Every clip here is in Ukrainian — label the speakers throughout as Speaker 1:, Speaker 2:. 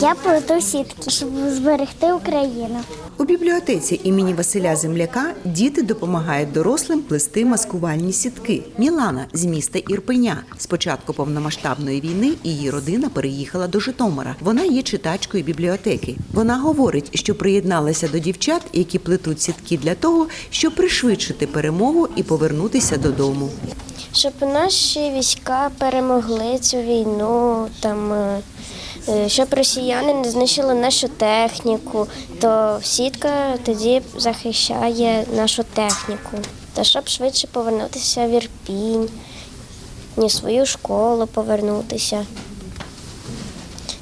Speaker 1: Я плету сітки, щоб зберегти Україну.
Speaker 2: У бібліотеці імені Василя Земляка діти допомагають дорослим плести маскувальні сітки. Мілана з міста Ірпеня. З початку повномасштабної війни її родина переїхала до Житомира. Вона є читачкою бібліотеки. Вона говорить, що приєдналася до дівчат, які плетуть сітки для того, щоб пришвидшити перемогу і повернутися додому.
Speaker 3: Щоб наші війська перемогли цю війну, там, е, е, щоб росіяни не знищили нашу техніку, то сітка тоді захищає нашу техніку. Та щоб швидше повернутися в Ірпінь, в свою школу повернутися,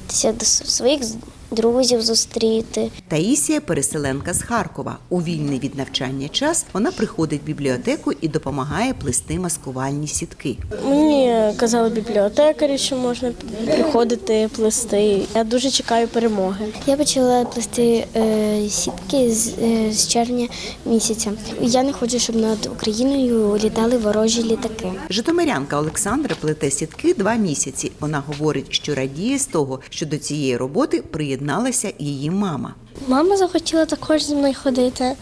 Speaker 3: Тися до своїх друзів зустріти.
Speaker 2: Таїсія переселенка з Харкова. У вільний від навчання час вона приходить в бібліотеку і допомагає плести маскувальні сітки.
Speaker 4: Мені казали бібліотекарі, що можна приходити плести. Я дуже чекаю перемоги.
Speaker 3: Я почала плести е, сітки з, е, з червня місяця. Я не хочу, щоб над Україною літали ворожі літаки.
Speaker 2: Житомирянка Олександра плете сітки два місяці. Вона говорить, що радіє з того, що до цієї роботи приєдналася її мама.
Speaker 4: Мама захотіла також зі мною ходити.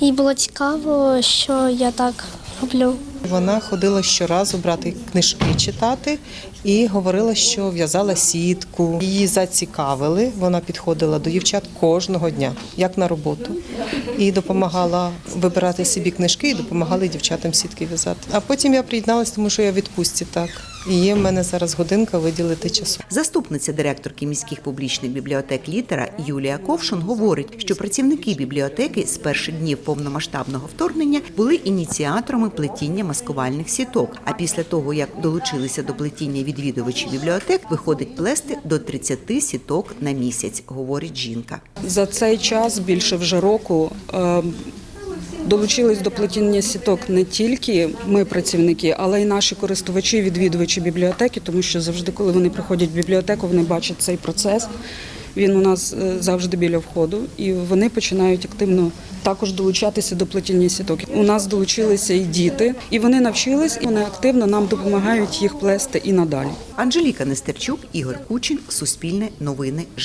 Speaker 4: Їй було цікаво, що я так роблю.
Speaker 5: Вона ходила щоразу брати книжки читати і говорила, що в'язала сітку. Її зацікавили. Вона підходила до дівчат кожного дня, як на роботу, і допомагала вибирати собі книжки і допомагали дівчатам сітки в'язати. А потім я приєдналася, тому що я відпустці так. І є в мене зараз годинка виділити часу.
Speaker 2: Заступниця директорки міських публічних бібліотек літера Юлія Ковшун говорить, що працівники бібліотеки з перших днів повномасштабного вторгнення були ініціаторами плетіння маскувальних сіток. А після того, як долучилися до плетіння відвідувачі бібліотек, виходить плести до 30 сіток на місяць, говорить жінка.
Speaker 6: За цей час більше вже року е, долучились до плетіння сіток не тільки ми, працівники, але й наші користувачі, відвідувачі бібліотеки, тому що завжди, коли вони приходять в бібліотеку, вони бачать цей процес. Він у нас е, завжди біля входу, і вони починають активно також долучатися до плетіння сіток. У нас долучилися і діти, і вони навчились, і вони активно нам допомагають їх плести і надалі.
Speaker 2: Анжеліка Нестерчук, Ігор Кучин, Суспільне новини.